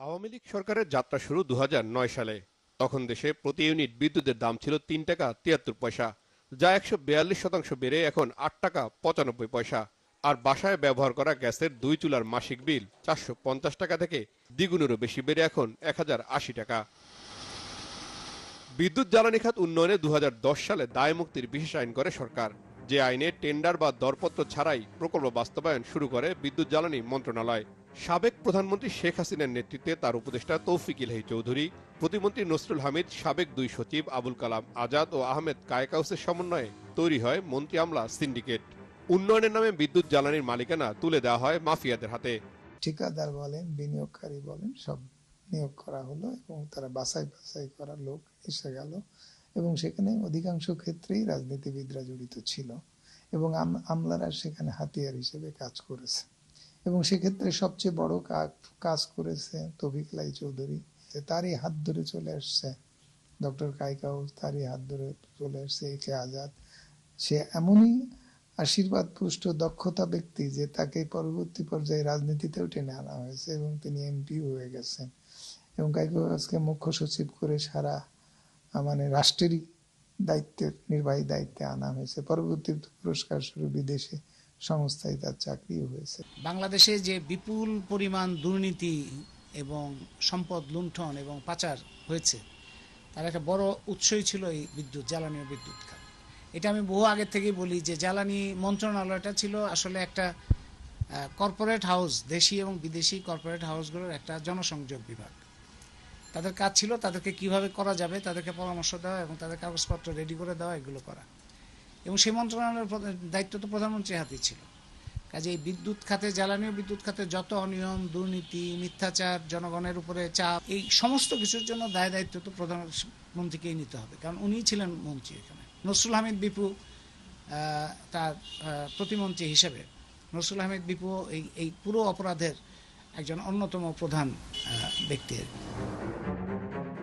আওয়ামী লীগ সরকারের যাত্রা শুরু দু হাজার নয় সালে। তখন দেশে প্রতি ইউনিট বিদ্যুতের দাম ছিল তিন টাকা তিয়াত্তর পয়সা, যা একশো বিয়াল্লিশ শতাংশ বেড়ে এখন আট টাকা পঁচানব্বই পয়সা। আর বাসায় ব্যবহার করা গ্যাসের দুই চুলার মাসিক বিল চারশো পঞ্চাশ টাকা থেকে দ্বিগুণেরও বেশি বেড়ে এখন এক হাজার আশি টাকা। বিদ্যুৎ জ্বালানি খাত উন্নয়নে দু হাজার দশ সালে দায় মুক্তির বিশেষ আইন করে সরকার। যে আইনে টেন্ডার বা দরপত্র ছাড়াই প্রকল্প বাস্তবায়ন শুরু করে বিদ্যুৎ জ্বালানি মন্ত্রণালয়। সাবেক প্রধানমন্ত্রী শেখ হাসিনার নেতৃত্বে তার উপদেষ্টা তৌফিক ইলাহি চৌধুরী, প্রতিমন্ত্রী নসরুল হামিদ, সাবেক দুই সচিব আবুল কালাম আজাদ ও আহমেদ কায়কাউসের সমন্বয়ে তৈরি হয় মন্ত্রী আমলা সিন্ডিকেট। উন্নয়নের নামে বিদ্যুৎ জ্বালানির মালিকানা তুলে দেওয়া হয় মাফিয়াদের হাতে। ঠিকাদার বলেন, বিনিয়োগকারী বলেন, সব নিয়োগ করা হলো এবং তারা বাছাই বাছাই করা লোক এসে গেল এবং সেখানে অধিকাংশ ক্ষেত্রেই রাজনীতিবিদরা জড়িত ছিল এবং আমলারা সেখানে হাতিয়ার হিসেবে কাজ করেছে। এবং সেক্ষেত্রে সবচেয়ে বড় কাজ করেছে তৌফিক লাই চৌধুরী তারই হাত ধরে চলে আসছে। ডক্টর কাইকাউ তারই হাত ধরে চলে আসছে একে আজাদ। সে এমনই আশীর্বাদ, পুষ্ট, দক্ষতা ব্যক্তি যে তাকে পরবর্তী পর্যায়ে রাজনীতিতেও টেনে আনা হয়েছে এবং তিনি এমপি হয়ে গেছেন। এবং কাইকো আজকে মুখ্য সচিব করে সারা মানে রাষ্ট্রেরই দায়িত্বের, নির্বাহী দায়িত্বে আনা হয়েছে। পরবর্তী পুরস্কার স্বরূপ বিদেশে সংস্থায় তার চাকরিও হয়েছে। বাংলাদেশে যে বিপুল পরিমাণ দুর্নীতি এবং সম্পদ লুণ্ঠন এবং পাচার হয়েছে, তার একটা বড় উৎসই ছিল এই বিদ্যুৎ, জ্বালানি ও বিদ্যুৎ খাত। এটা আমি বহু আগে থেকেই বলি যে জ্বালানি মন্ত্রণালয়টা ছিল আসলে একটা কর্পোরেট হাউস দেশি এবং বিদেশি কর্পোরেট হাউসগুলোর একটা জনসংযোগ বিভাগ। তাদের কাজ ছিল তাদেরকে কীভাবে করা যাবে, তাদেরকে পরামর্শ দেওয়া এবং তাদের কাগজপত্র রেডি করে দেওয়া, এগুলো করা। এবং সেই মন্ত্রণালয়ের দায়িত্ব তো প্রধানমন্ত্রীর হাতেই ছিল। কাজে এই বিদ্যুৎ খাতে জ্বালানি বিদ্যুৎ খাতে, যত অনিয়ম, দুর্নীতি, মিথ্যাচার, জনগণের উপরে চাপ, এই সমস্ত কিছুর জন্য দায় দায়িত্ব তো প্রধানমন্ত্রীকেই নিতে হবে। কারণ উনিই ছিলেন মন্ত্রী এখানে। নসরুল হামিদ বিপু তার প্রতিমন্ত্রী হিসেবে নসরুল হামিদ বিপু এই এই পুরো অপরাধের একজন অন্যতম প্রধান ব্যক্তি।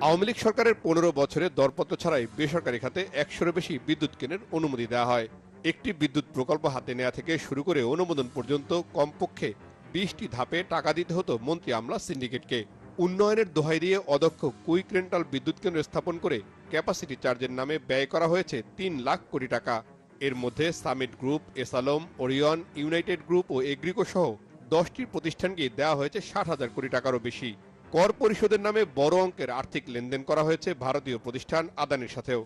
আওয়ামী লীগ সরকারের পনেরো বছরে দরপত্র ছাড়াই বেসরকারি খাতে একশোর বেশি বিদ্যুৎ কেনার অনুমতি দেওয়া হয়। একটি বিদ্যুৎ প্রকল্প হাতে নেওয়া থেকে শুরু করে অনুমোদন পর্যন্ত কমপক্ষে বিশটি ধাপে টাকা দিতে হতো মন্ত্রী আমলা সিন্ডিকেটকে। উন্নয়নের দোহাই দিয়ে অদক্ষ কুইক রেন্টাল বিদ্যুৎ কেন্দ্র স্থাপন করে ক্যাপাসিটি চার্জের নামে ব্যয় করা হয়েছে তিন লাখ কোটি টাকা। এর মধ্যে summit group, S Alam, Orion, United group ও এগ্রিকো সহ দশটি প্রতিষ্ঠানকে দেওয়া হয়েছে ষাট হাজার কোটি টাকারও বেশি। কর পরিশোধের নামে বড় অঙ্কের আর্থিক লেনদেন করা হয়েছে ভারতীয় প্রতিষ্ঠান আদানির সাথেও।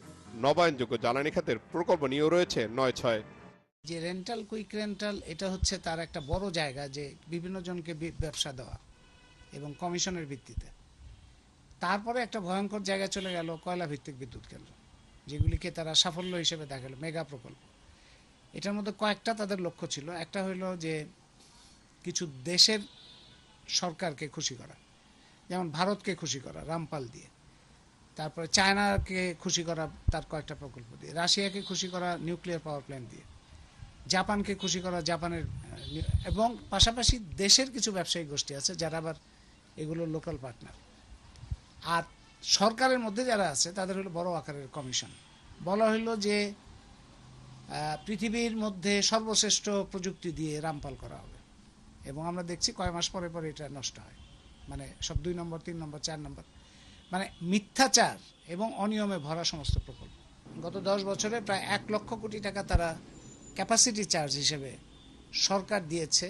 নবায়নযোগ্য জ্বালানি খাতের প্রকল্প নিয়েও রয়েছে নয় ছয়। যে রেন্টাল কুইক রেন্টাল এটা হচ্ছে তার একটা বড় জায়গা যে বিভিন্ন জনকে ব্যবসা দেওয়া এবং কমিশনের ভিত্তিতে। তারপরে একটা ভয়ঙ্কর জায়গায় চলে গেল কয়লা ভিত্তিক বিদ্যুৎ কেন্দ্র, যেগুলিকে তারা সাফল্য হিসেবে দেখাল, মেগা প্রকল্প। এটার মধ্যে কয়েকটা তাদের লক্ষ্য ছিল। একটা হইল যে কিছু দেশের সরকারকে খুশি করা। যেমন ভারতকে খুশি করা, রামপাল দিয়ে। তারপরে চায়নাকে খুশি করা, তার কয়েকটা প্রকল্প দিয়ে। রাশিয়াকে খুশি করা, নিউক্লিয়ার পাওয়ার প্ল্যান্ট দিয়ে। জাপানকে খুশি করা, জাপানের, এবং পাশাপাশি দেশের কিছু ব্যবসায়িক গোষ্ঠী আছে, যারা আবার এগুলো লোকাল পার্টনার আর সরকারের মধ্যে যারা আছে, তাদের হলো বড় আকারের কমিশন বলা হলো যে পৃথিবীর মধ্যে সর্বশ্রেষ্ঠ প্রযুক্তি দিয়ে রামপাল করা হবে। এবং আমরা দেখছি কয় মাস পরে পরে এটা নষ্ট হয়। মানে সব দুই নম্বর, তিন নম্বর, চার নম্বর। মানে মিথ্যাচার এবং অনিয়মে ভরা সমস্ত প্রকল্প। গত দশ বছরে প্রায় এক লক্ষ কোটি টাকা তারা ক্যাপাসিটি চার্জ হিসেবে সরকার দিয়েছে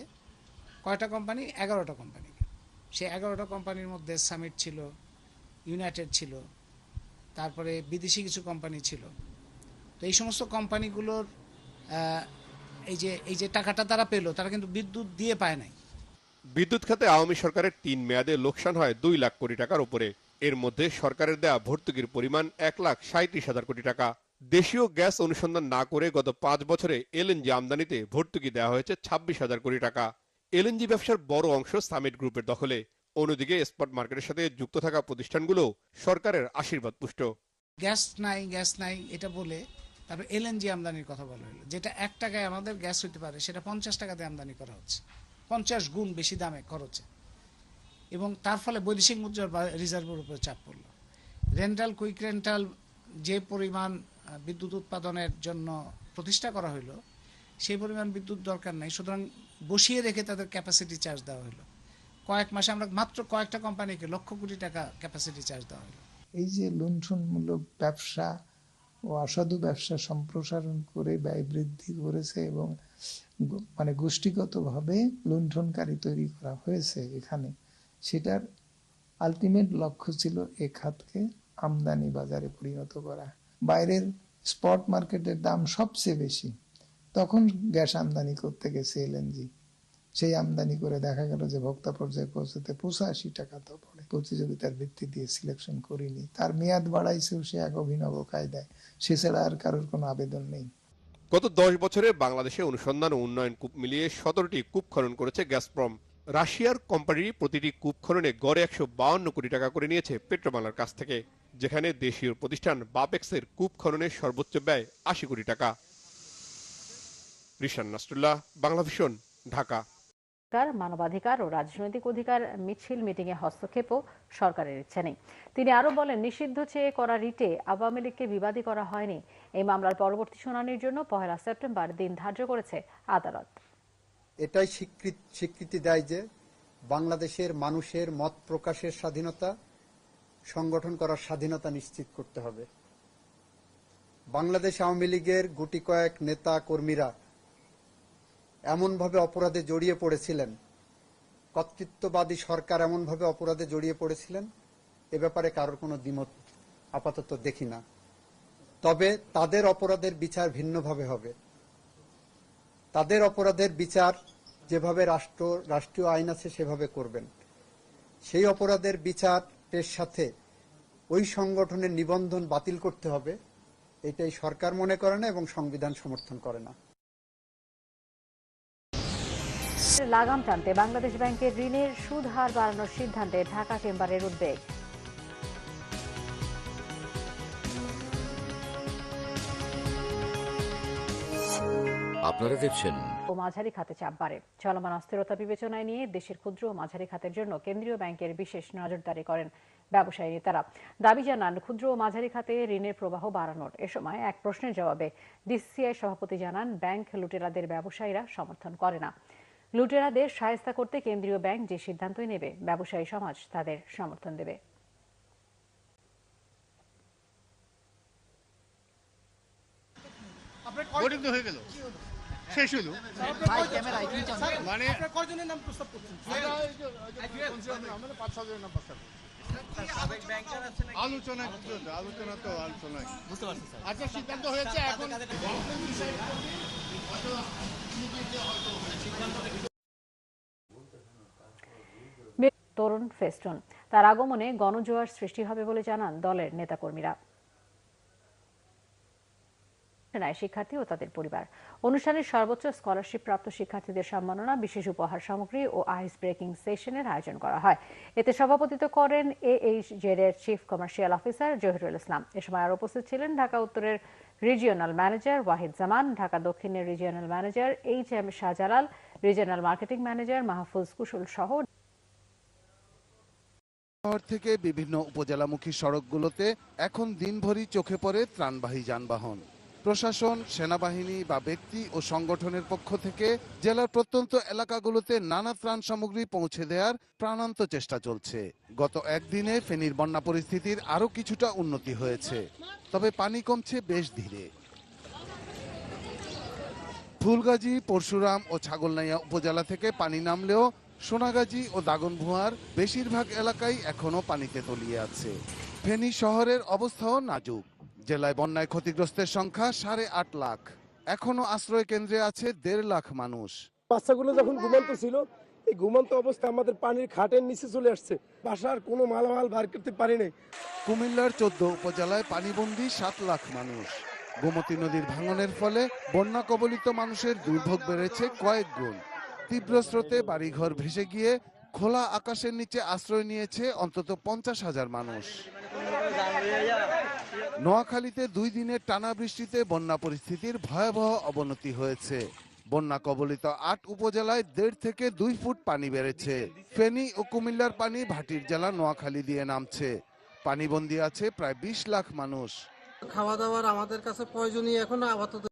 কয়টা কোম্পানি এগারোটা কোম্পানিকে সেই এগারোটা কোম্পানির মধ্যে সামিট ছিল ইউনাইটেড ছিল, তারপরে বিদেশি কিছু কোম্পানি ছিল। তো এই সমস্ত কোম্পানিগুলোর এই যে এই যে টাকাটা তারা পেল, তারা কিন্তু বিদ্যুৎ দিয়ে পায় নাই। বিদ্যুৎ খাতে আওয়ামী সরকারের তিন মেয়াদে লোকসান হয় দুই লাখ কোটি টাকার উপরে। এর মধ্যে সরকারের দেয়া ভর্তুকির পরিমাণ এক লাখ সাঁত্রিশ হাজার কোটি টাকা। দেশীয় গ্যাস অনুসন্ধান না করে গত পাঁচ বছরে এলএনজি আমদানিতে ভর্তুকি দেওয়া হয়েছে ছাব্বিশ হাজার কোটি টাকা। এলএনজি ব্যবসার বড় অংশ সামিট গ্রুপের দখলে। অন্যদিকে স্পট মার্কেটের সাথে যুক্ত থাকা প্রতিষ্ঠানগুলো সরকারের আশীর্বাদ পুষ্ট। গ্যাস নাই গ্যাস নাই, এটা বলে তারপর এলএনজি আমদানির কথা বলা হলো। যেটা এক টাকায় আমাদের গ্যাস হইতে পারে, সেটা পঞ্চাশ টাকাতে আমদানি করা হচ্ছে। পঞ্চাশ গুণ বেশি দামে খরচে। এবং তার ফলে বৈদেশিক মুদ্রার রিজার্ভের উপরে চাপ পড়ল। রেন্টাল, কুইক রেন্টাল যে পরিমাণ বিদ্যুৎ উৎপাদনের জন্য প্রতিষ্ঠা করা হলো সেই পরিমাণ বিদ্যুৎ দরকার নাই। সুতরাং বসিয়ে রেখে তাদের ক্যাপাসিটি চার্জ দেওয়া হলো কয়েক মাসে আমরা মাত্র কয়েকটা কোম্পানিকে লক্ষ কোটি টাকা ক্যাপাসিটি চার্জ দেওয়া হলো এই যে লুণ্ঠনমূলক ব্যবসা ও অসাধু ব্যবসা সম্প্রসারণ করে ব্যয় বৃদ্ধি করেছে এবং মানে গোষ্ঠীগতভাবে লুণ্ঠনকারী তৈরি করা হয়েছে এখানে। সেটার আলটিমেট লক্ষ্য ছিল এ খাতকে আমদানি বাজারে পরিণত করা। বাইরের স্পট মার্কেটের দাম সবচেয়ে বেশি। তখন গ্যাস আমদানি করতে গেছে এলএনজি সেই আমদানি করে দেখা গেল যে ভোক্তা পর্যায়ে পৌঁছতে পঁচাশি টাকা তো পড়ে। প্রতিযোগিতার ভিত্তি দিয়ে সিলেকশন করিনি। তার মেয়াদ বাড়াইছেও সে এক অভিনব কায়দায়। সে ছাড়া আর কারোর কোনো আবেদন নেই। গত দশ বছরে বাংলাদেশে অনুসন্ধান ও উন্নয়ন কূপ মিলিয়ে সতেরোটি কূপ খনন করেছে গ্যাসপ্রম রাশিয়ার কোম্পানির প্রতিটি কূপ খননে গড়ে একশো বাউন্ন কোটি টাকা করে নিয়েছে পেট্রোবাংলার কাছ থেকে, যেখানে দেশীয় প্রতিষ্ঠান বাপেক্সের কূপ খননের সর্বোচ্চ ব্যয় আশি কোটি টাকা। রিশান নাসরুল্লাহ বাংলা ভিশন ঢাকা। অধিকার মানবাধিকার ও রাজনৈতিক অধিকার মিছিল মিটিংয়ে হস্তক্ষেপও সরকারের ইচ্ছা নেই তিনি আরও বলেন, নিষিদ্ধ চেয়ে করা রিটে আওয়ামী লীগকে বিবাদী করা হয়নি। এই মামলার পরবর্তী শুনানির জন্য পহেলা সেপ্টেম্বর দিন ধার্য করেছে আদালত। এটাই স্বীকৃতি দেয় যে বাংলাদেশের মানুষের মত প্রকাশের স্বাধীনতা সংগঠন করার স্বাধীনতা নিশ্চিত করতে হবে। বাংলাদেশ আওয়ামী লীগের গুটি কয়েক নেতা কর্মীরা এমনভাবে অপরাধে জড়িয়ে পড়েছিলেন? কর্তৃত্ববাদী সরকার এমনভাবে অপরাধে জড়িয়ে পড়েছিলেন? এ ব্যাপারে কারোর কোনো দ্বিমত আপাতত দেখি না। তবে তাদের অপরাধের বিচার ভিন্নভাবে হবে। তাদের অপরাধের বিচার যেভাবে রাষ্ট্র, রাষ্ট্রীয় আইন আছে সেভাবে করবেন। সেই অপরাধের বিচারের সাথে ওই সংগঠনের নিবন্ধন বাতিল করতে হবে। এটাই সরকার মনে করে না এবং সংবিধান সমর্থন করে না। লাগাম টানতে বাংলাদেশ ব্যাংকের ঋণের সুদ হার বাড়ানোর সিদ্ধান্তে ঢাকা চেম্বারের উদ্বেগ। আপনারা দেখছেন ও মাঝারি খাতে চাপ বাড়ে চলমান অস্থিরতা বিবেচনায় নিয়ে দেশের ক্ষুদ্র ও মাঝারি খাতের জন্য কেন্দ্রীয় ব্যাংকের বিশেষ নজরদারি করেন ব্যবসায়ী নেতারা। দাবি জানান ক্ষুদ্র ও মাঝারি খাতে ঋণের প্রবাহ বাড়ানোর এ সময় এক প্রশ্নের জবাবে ডিসিসিআই সভাপতি জানান ব্যাংক লুটেরাদের ব্যবসায়ীরা সমর্থন করে না। লুটেরাদের সায়স্তা করতে কেন্দ্রীয় ব্যাংক যে সিদ্ধান্তই নেবে ব্যবসায়ী সমাজ তাদের সমর্থন দেবে। হয়ে গেল। শেষ হলো মানে আমাদের পাঁচ ছজনের নাম পাঁচটা আলোচনা আলোচনা তো আলোচনা বুঝতে পারছি আচ্ছা সিদ্ধান্ত হয়েছে এখন। তরুণ ফেস্টন। তার আগমনে গণজোয়ার সৃষ্টি হবে বলে জানান দলের নেতাকর্মীরা। শিক্ষার্থী ও তাদের পরিবার। অনুষ্ঠানের সর্বোচ্চ স্কলারশিপ প্রাপ্ত শিক্ষার্থীদের সম্মাননা, বিশেষ উপহার সামগ্রী ও আইস ব্রেকিং সেশনের আয়োজন করা হয়। এতে সভাপতিত্ব করেন এএইচ জেড এর chief commercial officer Zahirul Islam. এ সময় আর উপস্থিত ছিলেন ঢাকা উত্তরের রিজিওনাল ম্যানেজার ওয়াহিদ জামান, ঢাকা দক্ষিণের regional manager H M Shahjalal, regional marketing manager Mahfuz Kushal সহ শহর থেকে বিভিন্ন উপজেলামুখী সড়কগুলোতে এখন দিনভরই চোখে পড়ে ত্রাণবাহী যানবাহন। প্রশাসন, সেনাবাহিনী বা ব্যক্তি ও সংগঠনের পক্ষ থেকে জেলার প্রত্যন্ত এলাকাগুলোতে নানা ত্রাণ সামগ্রী পৌঁছে দেওয়ার প্রাণান্ত চেষ্টা চলছে। গত একদিনে ফেনীর বন্যা পরিস্থিতির আরও কিছুটা উন্নতি হয়েছে, তবে পানি কমছে বেশ ধীরে। ফুলগাজী, পরশুরাম ও ছাগলনাইয়া উপজেলা থেকে পানি নামলেও সোনাগাজী ও দাগনভুয়ার বেশিরভাগ এলাকাই এখনও পানিতে তলিয়ে আছে। ফেনী শহরের অবস্থাও নাজুক। জেলায় বন্যায় ক্ষতিগ্রস্তের সংখ্যা সাড়ে আট লাখ। এখনও আশ্রয় কেন্দ্রে আছে দেড় লাখ মানুষ। বাচ্চাগুলো যখন ঘুমন্ত ছিল এই ঘুমন্ত অবস্থা আমাদের পানির খাটের নিচে চলে আসছে। বাসার কোনো মালামাল বার করতে পারি নাই। কুমিল্লার চোদ্দ উপজেলায় পানিবন্দী সাত লাখ মানুষ। গোমতী নদীর ভাঙনের ফলে বন্যা কবলিত মানুষের দুর্ভোগ বেড়েছে কয়েক গুণ। তীব্র স্রোতে বাড়িঘর ভেসে গিয়ে খোলা আকাশের নিচে আশ্রয় নিয়েছে অন্তত পঞ্চাশ হাজার মানুষ। নোয়াখালীতে দুই দিনের টানা বৃষ্টিতে বন্যা পরিস্থিতির ভয়াবহ অবনতি হয়েছে। বন্যা কবলিত আট উপজেলায় দেড় থেকে দুই ফুট পানি বেড়েছে। ফেনী ও কুমিল্লার পানি ভাটির জেলা নোয়াখালী দিয়ে নামছে। পানিবন্দী আছে প্রায় বিশ লাখ মানুষ। খাওয়া দাওয়ার আমাদের কাছে প্রয়োজনীয় এখন আপাতত